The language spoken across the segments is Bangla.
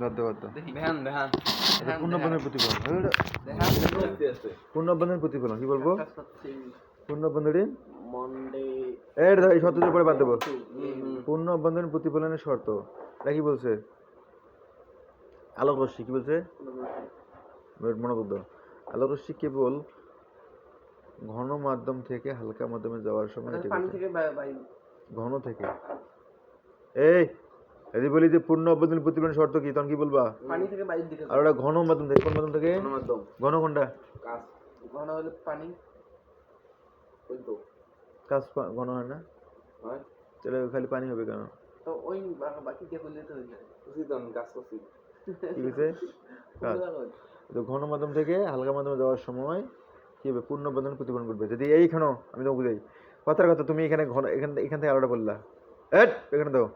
গদ্য গদ্য ধ্যান ধ্যান পূর্ণবন্ধনের প্রতিফলন। এইটা প্রতিফলন। কি বলব? এই বাদ দেবো। প্রতিফলনের শর্ত। এটা কি বলছে? আলোক রশ্মি কি বলছে? মনোবদ্ধ আলোক রশ্মি কেবল ঘন মাধ্যম থেকে হালকা মাধ্যমে যাওয়ার সময় বায়ু ঘন থেকে। এই! যদি বলি যে পূর্ণ অভ্যন্তরীণ প্রতিফলন শর্ত কি? তখন কি বলবা? পানি থেকে বায়ুর দিকে আর ওটা ঘন মাধ্যম থেকে কোন মাধ্যম থেকে? ঘন কোনটা? কাজ ঘন হলে পানি। ওই তো। কাজ ঘন হয় না? হয়। তাহলে খালি পানি হবে কেন? তো ওই বাকি দিয়ে করলে তো হয়ে যায়। উচিত গাছ উচিত। কি হয়েছে? তো ঘন মাধ্যম থেকে হালকা মাধ্যমে যাওয়ার সময় কি হবে? পূর্ণ বন্ধন প্রতিফলন করবে। যদি এইখানেও আমি তো বুঝাই কথার কথা তুমি এখানে ঘন এখান এখান থেকে আলোটা বললা। এখানে দাও।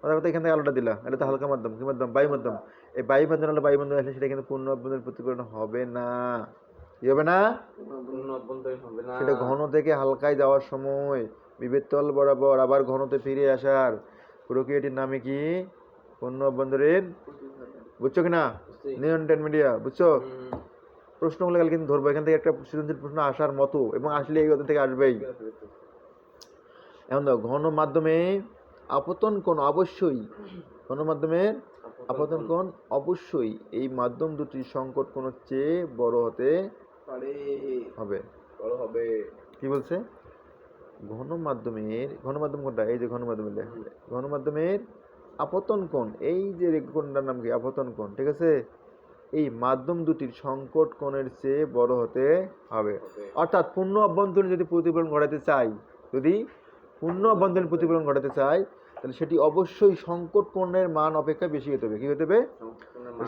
কথার কথা এখান থেকে আলোটা দিলা এটা তো হালকা মাধ্যম কি মাধ্যম? বায়ু মাধ্যম। এই বায়ু মাধ্যম হলে বায়ু মাধ্যম আসলে সেটা কিন্তু পূর্ণ বন্ধনের প্রতিফলন হবে না। কি হবে না? অভ্যন্তরীণ সেটা ঘন থেকে হালকায় যাওয়ার সময় বিভেদ তল বরাবর আবার ঘনতে ফিরে আসার প্রক্রিয়াটির নামে কি? পূর্ণ অভ্যন্তরীণ বুঝছ কিনা? নিয়ন্ত্রণ মিডিয়া বুঝছ। প্রশ্নগুলো কাল কিন্তু ধরবো। এখান থেকে একটা সৃজনশীল প্রশ্ন আসার মতো এবং আসলে এই ওদের থেকে আসবেই। এখন ঘন মাধ্যমে আপতন কোণ অবশ্যই। ঘন মাধ্যমের আপতন কোণ। অবশ্যই। এই মাধ্যম দুটি সংকট কোণের চেয়ে বড় হতে পারে। হবে। বড় হবে। কি বলছে? ঘন মাধ্যমের ঘন মাধ্যম কোনটা? এই যে ঘন মাধ্যমের লেখা আছে। ঘন মাধ্যমের আপতন কোণ। এই যে রেখা কোণটার নাম কি? আপতন কোণ। ঠিক আছে? এই মাধ্যম দুটির সংকট কোণের চেয়ে বড় হতে হবে। অর্থাৎ পূর্ণ অভ্যন্তরীণ যদি প্রতিফলন ঘটাতে চাই যদি পূর্ণ অভ্যন্তরীণ প্রতিফলন ঘটাতে চাই তাহলে সেটি অবশ্যই সংকট কোণের মান অপেক্ষা বেশি হতে হবে। কি হতে হবে?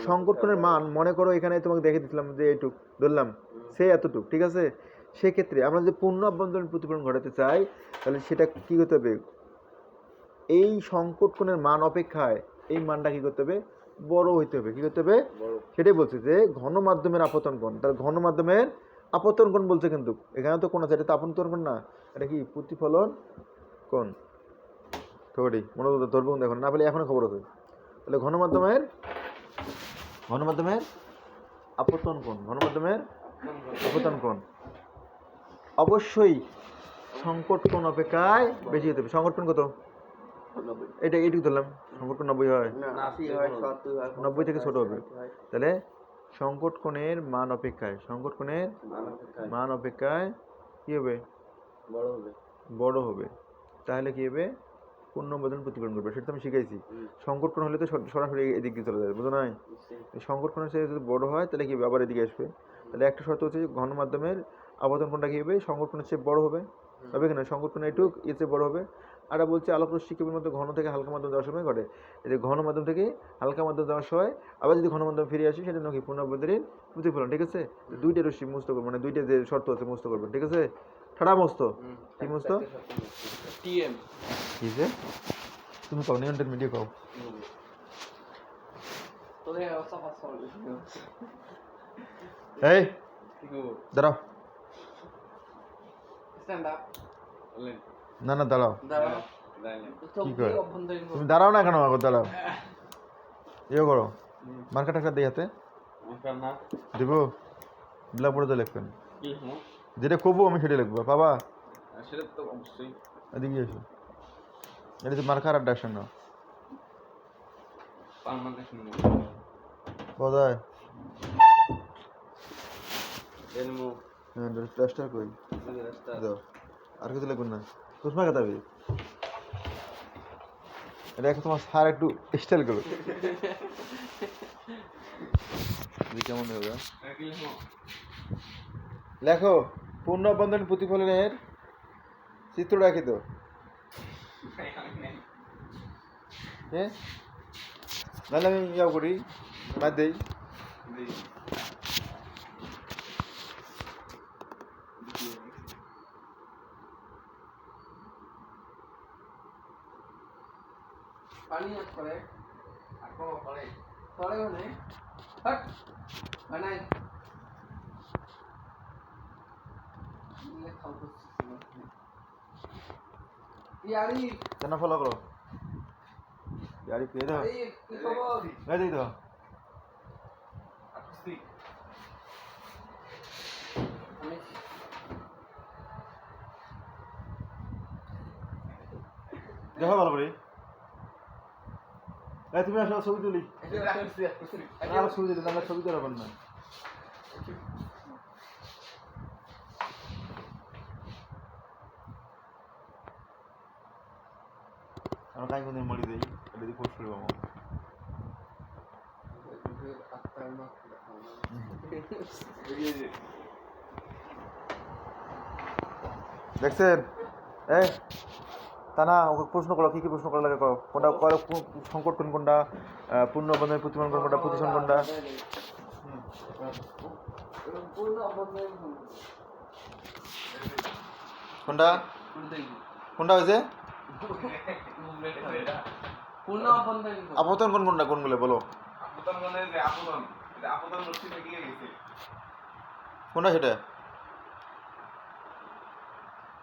সংকট কোণের মান। মনে করো এখানে তোমাকে দেখে দিছিলাম যে এইটুক ধরলাম। সে এতটুক ঠিক আছে? সেক্ষেত্রে আমরা যদি পূর্ণ অভ্যন্তরীণ প্রতিফলন ঘটাতে চাই তাহলে সেটা কি করতে হবে? এই সংকট কোণের মান অপেক্ষায় এই মানটা কি করতে হবে? বড় হইতে হবে। কি করতে হবে? সেটাই বলছে যে ঘন মাধ্যমের আপতন কোণ। তার ঘন মাধ্যমের আপতন কোণ বলছে কিন্তু। এখানে তো কোন আছে এটা তো আপতন কোণ না। এটা কি? প্রতিফলন কোণ। থোড়ি মনে তো ধরবো দেখুন না। পেলে এখনই খবর আছে। তাহলে ঘন মাধ্যমের ঘন মাধ্যমের আপতন কোণ ঘন মাধ্যমের আপতন কোণ। অবশ্যই সংকট কোণ অপেক্ষায় বেশি হতে হবে। সংকট কোণ কত? এটা এইটুকু ধরলাম। সংকট কোণ নব্বই হয়। নব্বই থেকে ছোট হবে। তাহলে সংকট কোণের মান অপেক্ষায় সংকট কোণের মান অপেক্ষায় কি হবে? বড় হবে। বড় হবে। তাহলে কি হবে? পূর্ণ বদন প্রতিফলন করবে সেটা তো আমি শিখাইছি। সংকট কোণ হলে তো সর- সরাসরি এদিক দিয়ে চলে যাবে বুঝো নাই? এই সংকট কোণের চেয়ে যদি বড় হয় তাহলে কি আবার এদিকে আসবে? তাহলে একটা শর্ত হচ্ছে যে ঘন মাধ্যমের আবর্তন কোণটা কি হবে? সংকট কোণের চেয়ে বড় হবে। হবে কিনা সংকট কোণ একটু এর চেয়ে বড় হবে। আর বলছে আলোক কেবল মধ্যে ঘন থেকে হালকা মাধ্যম যাওয়ার সময় ঘটে। যে ঘন মাধ্যম থেকে হালকা মাধ্যম যাওয়ার সময় আবার যদি ঘন মাধ্যম ফিরে আসে সেটা নাকি পুনরাবৃত্তির প্রতিফলন ঠিক আছে? দুইটা রশ্মি মুস্ত করবেন মানে দুইটা যে শর্ত আছে মুস্ত করবেন ঠিক আছে? ঠাডা মস্ত। কি মুস্ত? টিএম কি যে? তুমি কও নিয়ন্ত্রণ মিডিয়া কও। এই দাঁড়াও। না না দাঁড়াও। কি করে? তুমি দাঁড়াও না কেন আমাকে দাঁড়াও। ইয়ে করো। মার্কা টাকা দিয়ে হাতে। না। দিব। ব্ল্যাকবোর্ডে লিখবেন। কি হলো যেটা কবু আমি সেটা লিখব। বাবা। সেটা তো অবশ্যই। এদিকে এসো। এটা তো মার্কার আর ডাকছেন না কোথায়? এলমো হ্যাঁ কই? দাও। আর কিছু লিখবেন না। চশমা কাটাবি এটা এখন তোমার স্যার একটু স্টাইল করো কেমন হবে। লেখো। পূর্ণ প্রতিফলনের চিত্র রাখি তো। হ্যাঁ? আমি ইয়াও করি দেই। পানি আজ করে আকো করে করে হট মানে কেন ফলো করো? ইয়ারি পেয়ে দাও। এই দিয়ে দাও। দেখো ভালো করে। তুমি আসলে ছবি তুলি। ছবি তুলি আমরা ছবি তুলবেন না মরি দেই এটা দিয়ে পোস্ট করব আমার দেখছেন? এ তা না ওকে প্রশ্ন করো, কি কি প্রশ্ন করা লাগে করো কোনটা করো? সংকট কোন কোনটা? পূর্ণ বন্ধনের প্রতিমান কোন কোনটা? প্রতিসন কোনটা? কোনটা? কোনটা হয়েছে? আপতন কোন কোনটা কোনগুলো বলো। গেছে কোনটা সেটা?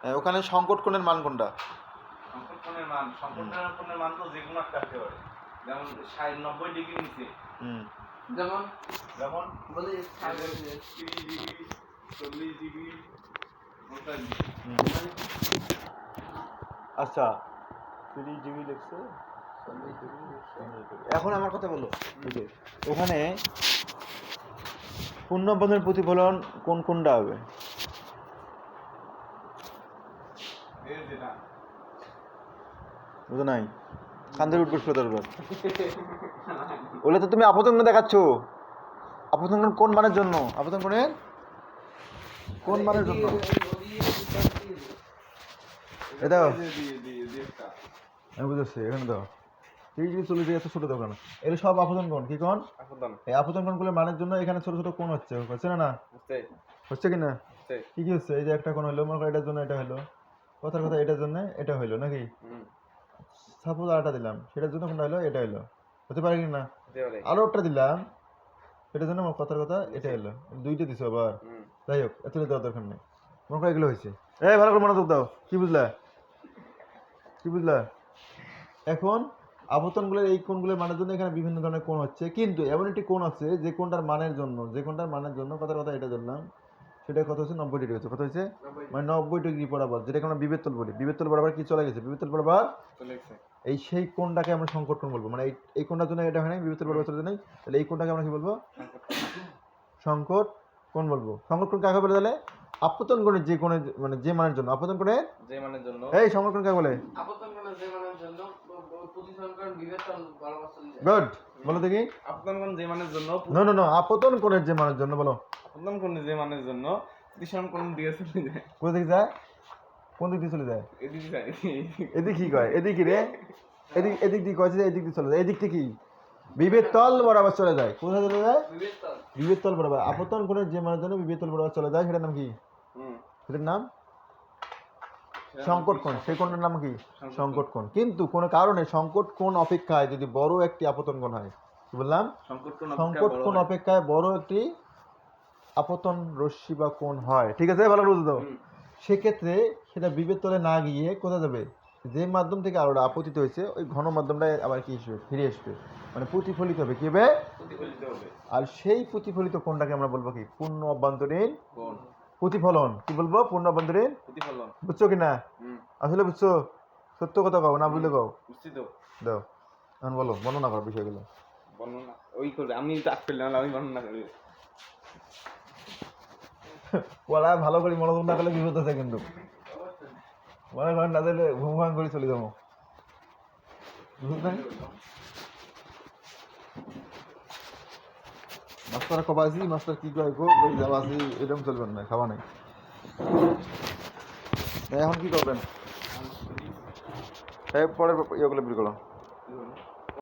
হ্যাঁ, ওখানে সংকট কোণের মান কোনটা? সংকট কোণের মান সংকট কোণের মান তো যে কোনো একটা হতে পারে। যেমন নব্বই ডিগ্রি নিচে। যেমন? যেমন? বলি তিরিশ ডিগ্রি চল্লিশ ডিগ্রি। আচ্ছা তিরিশ ডিগ্রি লিখছে এখন আমার কথা বলো ওখানে পূর্ণবন্ধনের প্রতিফলন কোন কোনটা হবে বুঝো নাই কান্দের উঠবে ওগুলো তো তুমি আপতন কোণ দেখাচ্ছ আপতন কোণ কোন মানের জন্য কোণের কোন মানের জন্য একটা। আমি বুঝেছি এখানে দাও। তিরিশ ডিগ্রি চল্লিশ এত ছোট দোকান। এগুলো সব আপতন কোণ কি কোণ? এই আপতন কোণগুলো মানের জন্য এখানে ছোট ছোট কোণ হচ্ছে হচ্ছে না না? হচ্ছে। কি না? কি কি হচ্ছে? এই যে একটা কোণ হলো মনে করো এটার জন্য এটা হলো। কথার কথা এটার জন্য এটা হইল নাকি? সাপোজ আরেকটা দিলাম সেটার জন্য কোনটা হলো এটা হলো হতে পারে কি না? আরও একটা দিলাম এটার জন্য কথার কথা এটা হলো দুইটা দিছো আবার। যাই হোক এত দেওয়ার দরকার নেই। মনে করো এগুলো হয়েছে। এই ভালো করে মনোযোগ দাও কি বুঝলা? কি বুঝলা? এখন আবর্তনগুলোর এই কোণগুলোর মানের জন্য এখানে বিভিন্ন ধরনের কোণ হচ্ছে। কিন্তু এমন একটি কোণ আছে যে কোণটার মানের জন্য যে কোণটার মানের জন্য কথার কথা এটা ধরলাম সেটা কত হচ্ছে নব্বই ডিগ্রি হচ্ছে কত হচ্ছে মানে নব্বই ডিগ্রি বরাবর যেটাকে আমরা বিবেতল বলি। বিবেতল বরাবর কি চলে গেছে? বিবেতল বরাবর এই সেই কোণটাকে আমরা সংকট কোণ বলব। মানে এই কোণটার জন্য এটা হয় না বিবেতল বরাবর চলে নাই? তাহলে এই কোণটাকে আমরা কি বলব? সংকট কোণ বলব। সংকট কোণ কাকে বলে তাহলে? আপতন কোণের যে কোণের মানে যে মানের জন্য আপতন কোণের যে মানের জন্য। এই কোণ কাকে বলে? আপতন কোণ যে মানের জন্য প্রতিসংকরণ বিবেচন বরাবর চলে যায় গুড বলো দেখি। আপতন কোণ যে মানের জন্য। নো নো নো আপতন কোণের যে মানের জন্য বলো। আপতন কোণ যে মানের জন্য দিয়ে চলে যায়? কোন দিকে যায়? কোন দিক দিয়ে চলে যায়? এদিকে যায়। এদিক কি কয়? এদিক রে? এদিক এদিক দিয়ে কয়েছে এদিক দিয়ে চলে যায়? এদিক থেকে কি? বিবেক তল বরাবর চলে যায়। কোথায় চলে যায়? বিবেক তল। বরাবর। আপতন কোণের যে মানের জন্য বিবেক তল বরাবর চলে যায় সেটার নাম কি? সেটার নাম? সংকট কোণ। সেই কোণটার নাম কি? সংকট কোণ। কিন্তু কোনো কারণে সংকট কোণ অপেক্ষায় যদি বড় একটি আপতন কোণ হয় কি বললাম? সংকট কোণ কোণ অপেক্ষায় বড় একটি আপতন রশ্মি বা কোণ হয়। ঠিক আছে ভালো বুঝে দাও সেক্ষেত্রে সেটা বিবেক তলে না গিয়ে কোথায় যাবে? যে মাধ্যম থেকে আলোটা আপতিত হয়েছে ওই ঘন মাধ্যমটা আবার কি আসবে? ফিরে আসবে। মানে প্রতিফলিত হবে। কি হবে? হবে। আর সেই প্রতিফলিত কোণটাকে আমরা বলব কি? পূর্ণ অভ্যন্তরীণ কোণ। প্রতিফলন কি বলব? পূর্ণ অভ্যন্তরীণ প্রতিফলন। বুঝছ কি না আসলে বুঝছ সত্য কথা কও না বুঝলে কও? বুঝছি তো। দাও এখন বলো বর্ণনা করো বিষয়গুলো। বর্ণনা ওই আমি তাক করলাম আমি বর্ণনা করি। ওরা ভালো করে মনোযোগ না করলে বিপদ আছে কিন্তু। মনে করেন না দিলে ঘুম ঘাম করে চলে যাব। বুঝলেন মাস্টার কবাজি, মাস্টার কি কয় গো? যাবাসি এরকম চলবেন না, খাওয়া নাই। এখন কি করবেন? ইয়া ইয়েগুলো বের করো।